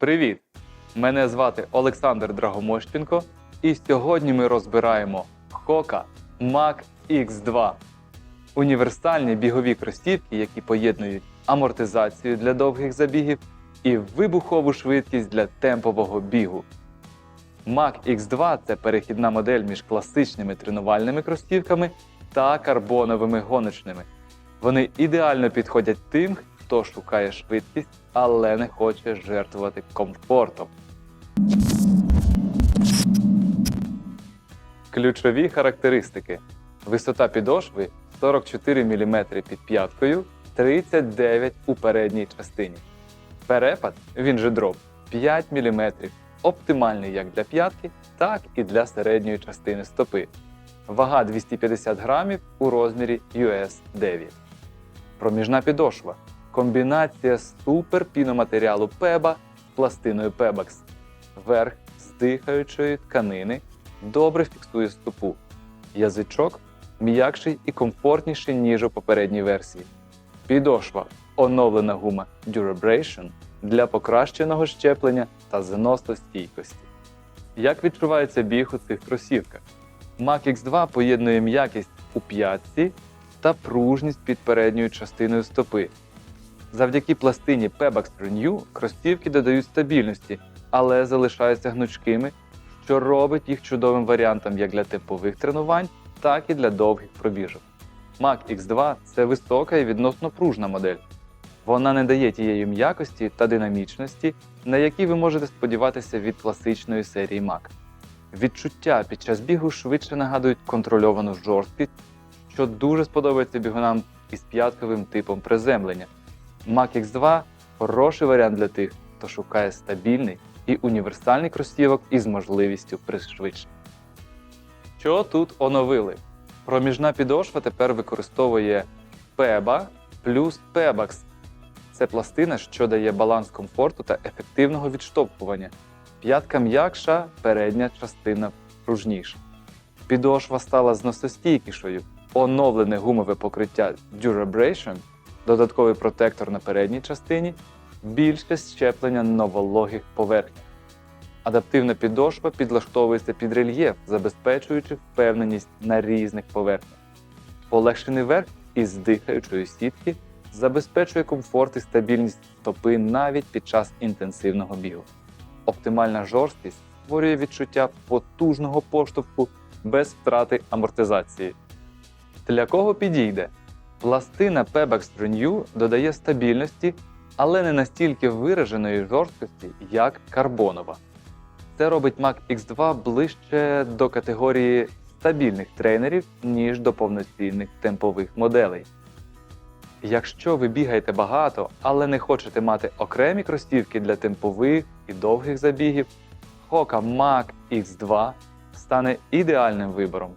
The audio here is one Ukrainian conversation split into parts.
Привіт! Мене звати Олександр Драгомощенко, і сьогодні ми розбираємо Hoka Mach X2 універсальні бігові кросівки, які поєднують амортизацію для довгих забігів і вибухову швидкість для темпового бігу. Mach X2 це перехідна модель між класичними тренувальними кросівками та карбоновими гоночними. Вони ідеально підходять тим, хто шукає швидкість, але не хоче жертвувати комфортом. Ключові характеристики: висота підошви 44 мм під п'яткою, 39 у передній частині. Перепад, він же дроп, 5 мм, оптимальний як для п'ятки, так і для середньої частини стопи. Вага 250 грамів у розмірі US 9. Проміжна підошва. Комбінація суперпіноматеріалу Пеба з пластиною Пебакс. Верх з дихаючої тканини добре фіксує стопу. Язичок м'якший і комфортніший, ніж у попередній версії. Підошва оновлена гума Durabration для покращеного щеплення та зносостійкості. Як відчувається біг у цих кросівках? Mach X2 поєднує м'якість у п'ятці та пружність під передньою частиною стопи. Завдяки пластині Pebax Renew кросівки додають стабільності, але залишаються гнучкими, що робить їх чудовим варіантом як для типових тренувань, так і для довгих пробіжок. Mach X2 це висока і відносно пружна модель. Вона не дає тієї м'якості та динамічності, на які ви можете сподіватися від класичної серії Mach. Відчуття під час бігу швидше нагадують контрольовану жорсткість, що дуже сподобається бігунам із п'ятковим типом приземлення. Mach X2 хороший варіант для тих, хто шукає стабільний і універсальний кросівок із можливістю пришвидшення. Що тут оновили? Проміжна підошва тепер використовує PEBA плюс PEBAX. Це пластина, що дає баланс комфорту та ефективного відштовхування. П'ятка м'якша, передня частина пружніша. Підошва стала зносостійкішою, оновлене гумове покриття Durabration, додатковий протектор на передній частині, більше щеплення на вологих поверхнях. Адаптивна підошва підлаштовується під рельєф, забезпечуючи впевненість на різних поверхнях. Полегшений верх із дихаючої сітки забезпечує комфорт і стабільність стопи навіть під час інтенсивного бігу. Оптимальна жорсткість створює відчуття потужного поштовху без втрати амортизації. Для кого підійде? Пластина Pebax Renew додає стабільності, але не настільки вираженої жорсткості, як карбонова. Це робить Mach X2 ближче до категорії стабільних тренерів, ніж до повноцінних темпових моделей. Якщо ви бігаєте багато, але не хочете мати окремі кросівки для темпових і довгих забігів, Hoka Mach X2 стане ідеальним вибором.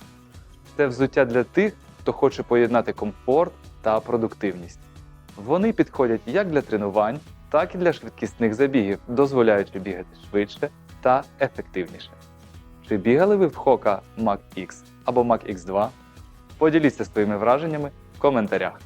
Це взуття для тих, хто хоче поєднати комфорт та продуктивність. Вони підходять як для тренувань, так і для швидкісних забігів, дозволяючи бігати швидше та ефективніше. Чи бігали ви в Хока Mac X або Mac X2? Поділіться своїми враженнями в коментарях.